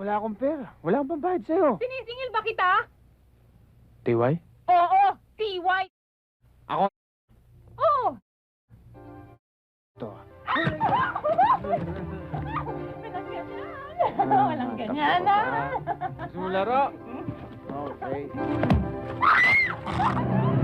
Wala akong pera. Wala akong pambayad sa'yo. Sinisingil ba kita? TY? Oo, TY. Ako? Oo. Ito. Walang ganyan. Walang ganyan ah. Gusto mo laro? Okay.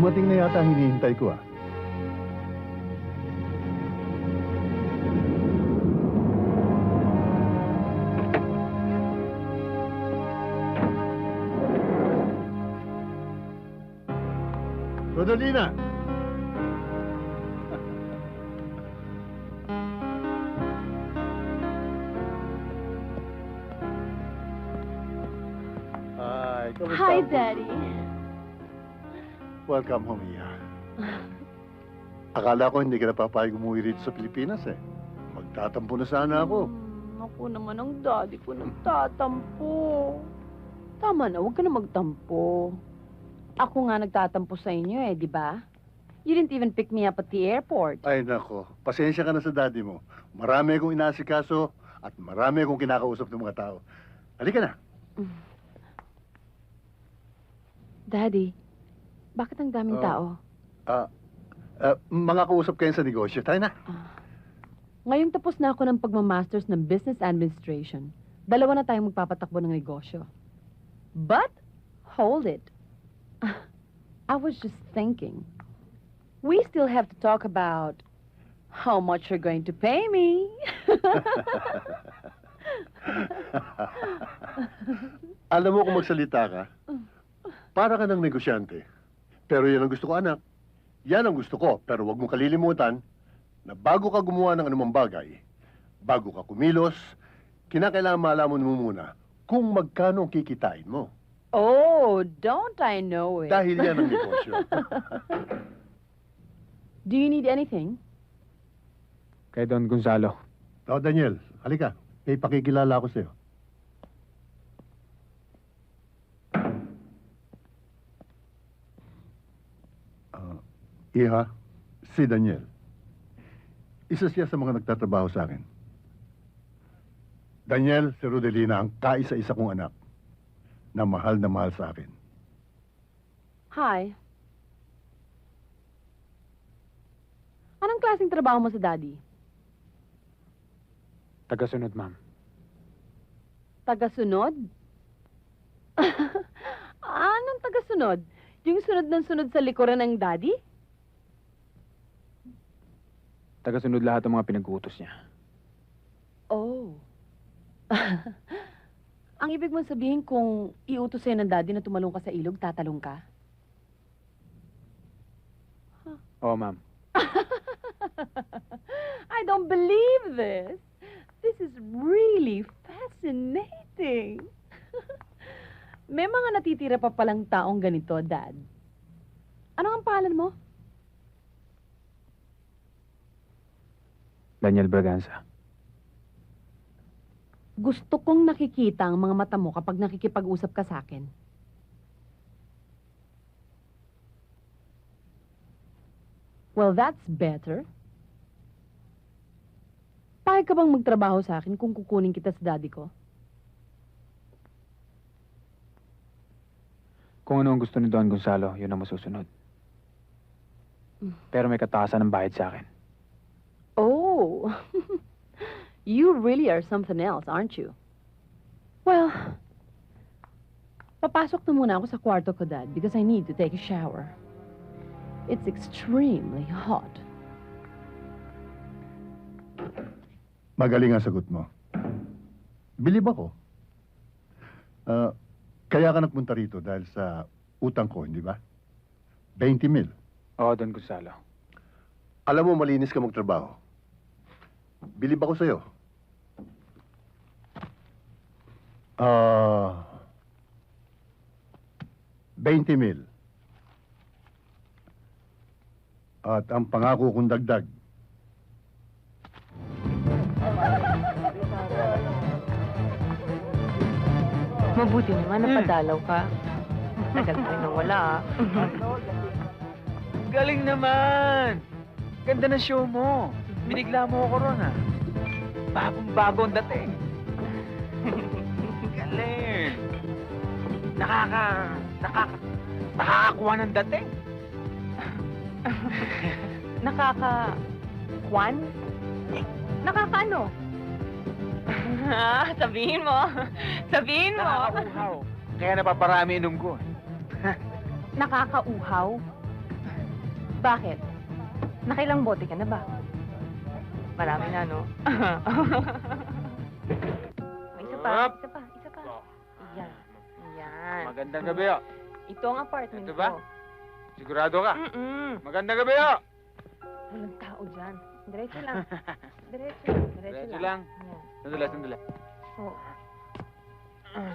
Dumating na yata ang hinihintay ko ah. Rodolina! Hi? Daddy. Welcome home, Iya. Akala ko hindi ka napapayag umuwi rito sa Pilipinas eh. Magtatampo na sana ako. Hmm, ako naman ang daddy ko nagtatampo. Tama na, huwag ka na magtampo. Ako nga nagtatampo sa inyo eh, di ba? You didn't even pick me up at the airport. Ay nako, pasensya ka na sa daddy mo. Marami akong inaasikaso at marami akong kinakausap ng mga tao. Halika na. Daddy, bakit ang daming Oh. tao? Ah, mga kausap kayo sa negosyo. Tayo na. Ah. Ngayong tapos na ako ng pagmamasters ng Business Administration, dalawa na tayong magpapatakbo ng negosyo. But, hold it. I was just thinking, we still have to talk about how much you're going to pay me. Alam mo kung magsalita ka, para ka ng negosyante. Pero yan ang gusto ko, anak. Yan ang gusto ko. Pero huwag mong kalilimutan na bago ka gumawa ng anumang bagay, bago ka kumilos, kinakailangan malaman mo muna kung magkano ang kikitain mo. oh, don't I know it? Dahil yan ang negosyo. Do you need anything? Kay Don Gonzalo. Oh, Daniel, halika. May pakikilala ako sa'yo. Ah, Iha, si Daniel. Isa siya sa mga nagtatrabaho sa akin. Daniel, si Rodelina ang kaisa-isa kong anak na mahal na mahal sa akin. Hi. Anong klaseng trabaho mo sa daddy? Tagasunod, ma'am. Tagasunod? Anong tagasunod? Yung sunod ng sunod sa likuran ng daddy? Tagasunod lahat ng mga pinag-uutos niya. Oh. Ang ibig mong sabihin kung iutos sa'yo ng daddy na tumalong ka sa ilog, tatalong ka? Oo, ma'am. I don't believe this. This is really fascinating. May mga natitira pa palang taong ganito, Dad. Ano ang pangalan mo? Daniel Braganza. Gusto kong nakikita ang mga mata mo kapag nakikipag-usap ka sa akin. Well, that's better. Payag ka bang magtrabaho sa akin kung kukunin kita sa daddy ko? Kung ano ang gusto ni Don Gonzalo, yun ang masusunod. Pero may katasan ng bayad sa akin. You really are something else, aren't you? Well, papasok na muna ako sa kwarto ko, Dad, because I need to take a shower. It's extremely hot. Magaling ang sagot mo. Bilib ako. Ah, kaya ka nagpunta rito dahil sa utang ko, hindi ba? 20 mil. Oo, Don Gonzalo. Alam mo, malinis ka magtrabaho. Bilib ako sa'yo. Ah... 20 mil. At ang pangako kong dagdag, Mabuti naman, napadalaw ka. Tagal ko nang wala, ah. Galing naman! Ganda ng show mo. Binigla mo ako ron, ah. Bagong-bago ang dating. Galing! Nakaka... Nakaka... Nakakakuha ng dating. Nakaka... Juan? Nakakaano? Ah, sabihin mo. Sabihin mo. Nakakauhaw. Kaya napaparami inom ko. Nakakauhaw? Bakit? Nakilang bote ka na ba? Marami na, no? Isa pa, isa pa, isa pa. Yan. Yan. Magandang gabi, oh. Ito ang apartment Ito ba? ko. Sigurado ka? Mm-mm. Magandang gabi, oh. Walang tao dyan. Diretso lang. Diretso lang. Diretso, Diretso lang. lang. Yan. Sandali, sandali. Oh.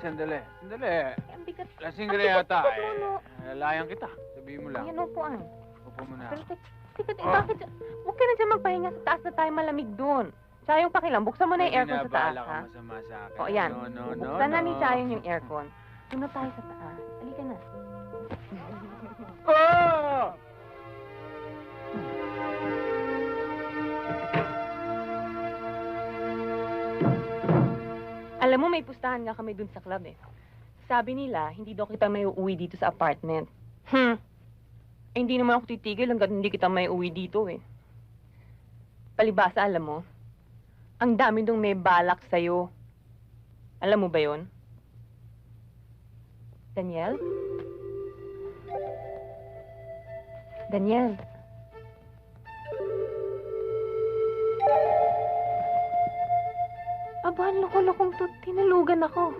Sandali, sandali. Ay, ang bigat. Lasing ka na yata, bigat, eh. Bruno. Lalayang kita. Sabihin mo lang. Ayan, upuan. Upo mo na. Pero teka, eh, Oh. bakit? Huwag ka na dyan magpahinga sa taas na tayo malamig doon. Chayong pakilang, buksan mo na yung aircon sa taas, ha? masama sa akin. O, yan. No, no, no, Buksan na ni Chayong yung aircon. Doon na tayo sa taas. Halika na. Oh! Alam mo, may pustahan nga kami dun sa club eh. Sabi nila, hindi daw kita may uuwi dito sa apartment. Hmm. Eh, hindi naman ako titigil hanggang hindi kita may uwi dito eh. Palibasa, alam mo, ang dami dong may balak sa'yo. Alam mo ba yon? Daniel? Daniel? Aba, ang loko-lokong to. Tinalugan ako.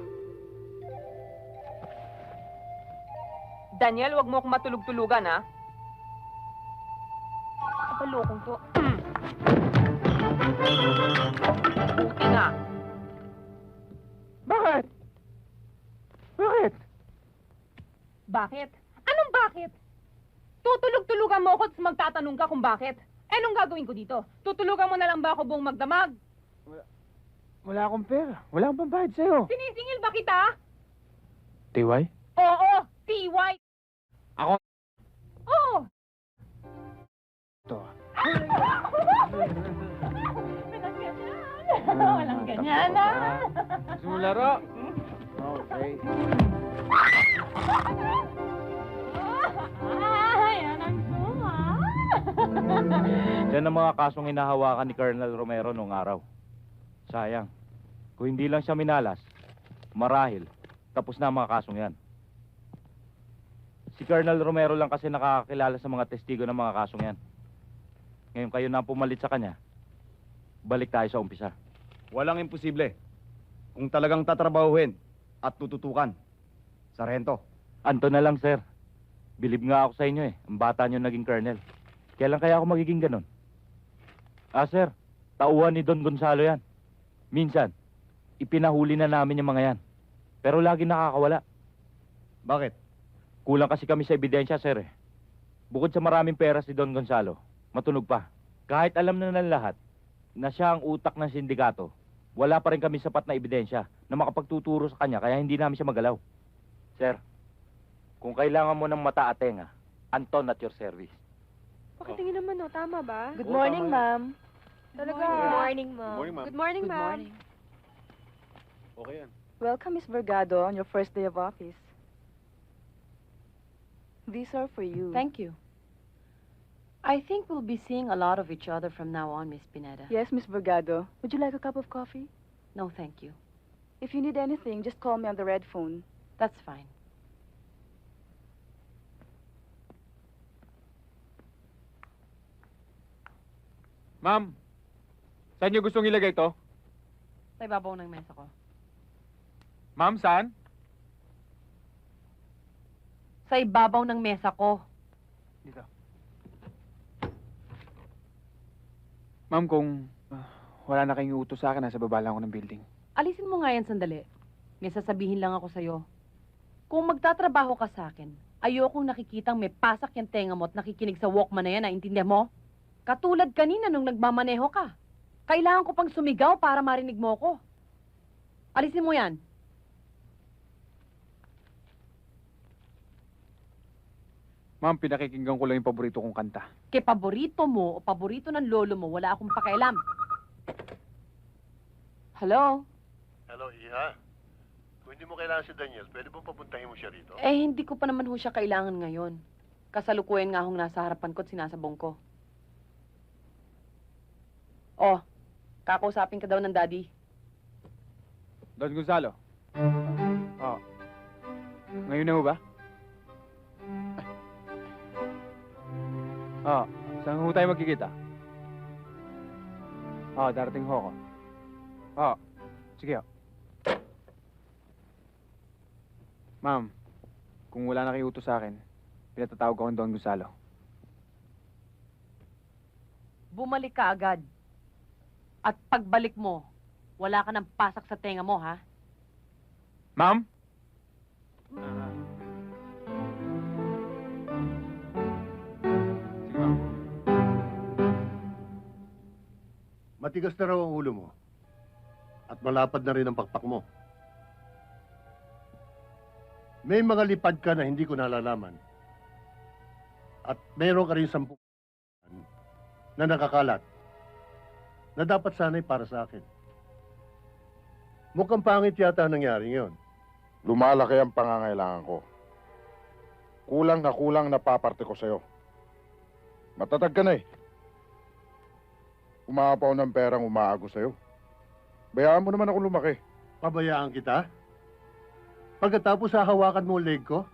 Daniel, wag mo akong matulog-tulugan, ha? Aba, lokong to. Buti nga. Bakit? Bakit? Bakit? Anong bakit? Tutulog-tulugan mo ako at magtatanong ka kung bakit. Eh, anong gagawin ko dito? Tutulugan mo na lang ba ako buong magdamag? Wala akong pera. Wala akong pambayad sa'yo. Sinisingil ba kita? Tiway? Oo, TY. Ako? Oo. Yan. Walang ganyan, ah. Gusto mo laro? Okay. Ay, anong suma. Yan ang mga kasong hinahawakan ni Colonel Romero noong araw. Sayang. Kung hindi lang siya minalas, marahil, tapos na ang mga kasong yan. Si Colonel Romero lang kasi nakakakilala sa mga testigo ng mga kasong yan. Ngayon kayo na ang pumalit sa kanya, balik tayo sa umpisa. Walang imposible. Kung talagang tatrabahuhin at tututukan. Sarento. Anto na lang, sir. Bilib nga ako sa inyo eh. Ang bata nyo naging colonel. Kailan kaya ako magiging ganon? Ah, sir. Tauhan ni Don Gonzalo yan. Minsan, ipinahuli na namin yung mga yan. Pero lagi nakakawala. Bakit? Kulang kasi kami sa ebidensya, sir eh. Bukod sa maraming pera si Don Gonzalo, matunog pa. Kahit alam na ng lahat na siya ang utak ng sindikato, wala pa rin kami sapat na ebidensya na makapagtuturo sa kanya kaya hindi namin siya magalaw. Sir, kung kailangan mo ng mata at tenga, Anton at your service. Pakitingin naman, no? Tama ba? Good morning, ma'am. Talaga. Good morning, ma'am. Morning, ma'am. Good morning, Good ma'am. morning. Okay yan. Welcome, Miss Vergado, on your first day of office. These are for you. Thank you. I think we'll be seeing a lot of each other from now on, Miss Pineda. Yes, Miss Vergado. Would you like a cup of coffee? No, thank you. If you need anything, just call me on the red phone. That's fine. Ma'am, saan niyo gustong ilagay to? Sa ibabaw ng mesa ko. Ma'am, saan? Sa ibabaw ng mesa ko. Dito. Ma'am, kung ah, wala na kayong utos sa akin, nasa baba lang ako ng building. Alisin mo nga yan sandali. May sasabihin lang ako sa'yo. Kung magtatrabaho ka sa akin, ayokong nakikitang may pasak yung tenga mo at nakikinig sa Walkman na yan, naintindihan mo? Katulad kanina nung nagmamaneho ka. Kailangan ko pang sumigaw para marinig mo ko. Alisin mo yan. Ma'am, pinakikinggan ko lang yung paborito kong kanta. Kay paborito mo o paborito ng lolo mo, wala akong pakialam. Hello? Hello, Iha. Kung hindi mo kailangan si Daniel, pwede bang papuntahin mo siya rito? Eh, hindi ko pa naman ho siya kailangan ngayon. Kasalukuyan nga hong nasa harapan ko at sinasabong ko. Oh, kakausapin ka daw ng daddy. Don Gonzalo. Oh. Ngayon na ho ba? Oh, saan ho tayo magkikita? Oh, darating ho ako. Oh, sige ho. Ma'am, kung wala na kayo utos sa akin, pinatatawag ako ng Don Gonzalo. Bumalik ka agad. At pagbalik mo, wala ka ng pasak sa tenga mo, ha? Ma'am? Matigas na raw ang ulo mo. At malapad na rin ang pakpak mo. May mga lipad ka na hindi ko nalalaman. At meron ka rin sampung na nakakalat na dapat sana'y para sa akin. Mukhang pangit yata ang nangyari ngayon. Lumalaki ang pangangailangan ko. Kulang na kulang na paparte ko sa'yo. Matatag ka na eh. Umapaw ng perang umaago sa'yo. Bayaan mo naman ako lumaki. Pabayaan kita? Pagkatapos hahawakan mo leg ko?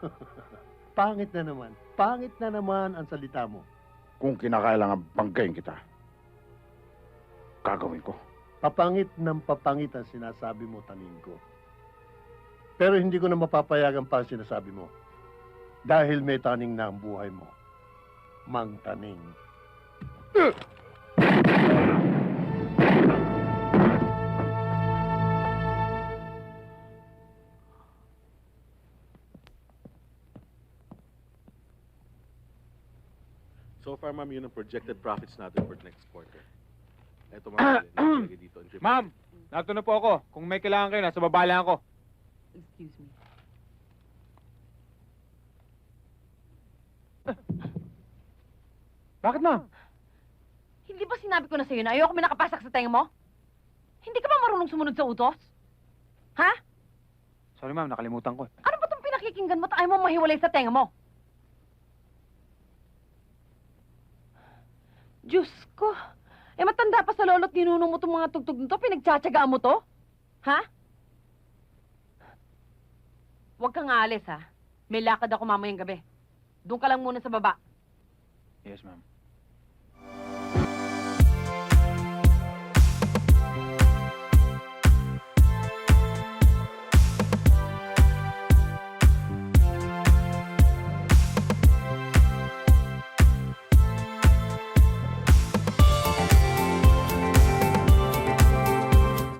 Pangit na naman. Pangit na naman ang salita mo. Kung kinakailangan banggain kita. Gagawin ko. Papangit ng papangit ang sinasabi mo, taning ko. Pero hindi ko na mapapayagan pa ang sinasabi mo. Dahil may taning na ang buhay mo. Mang taning. So far, ma'am, yun ang projected profits natin for next quarter. Ito, ma'am, nilagay dito. ang Ma'am, narito na po ako. Kung may kailangan kayo, nasa baba lang ako. Excuse me. Bakit, ma'am? Hindi ba sinabi ko na sa'yo na ayoko may nakapasak sa tenga mo? Hindi ka ba marunong sumunod sa utos? Ha? Sorry ma'am, nakalimutan ko. Ano ba itong pinakikinggan mo at ayaw mo mahiwalay sa tenga mo? Diyos ko. Eh, matanda pa sa lolo't ninuno mo itong mga tugtog nito. Pinagtsatsagaan mo to? Ha? Huwag kang aalis, ha? May lakad ako mamayang gabi. Doon ka lang muna sa baba. Yes, ma'am.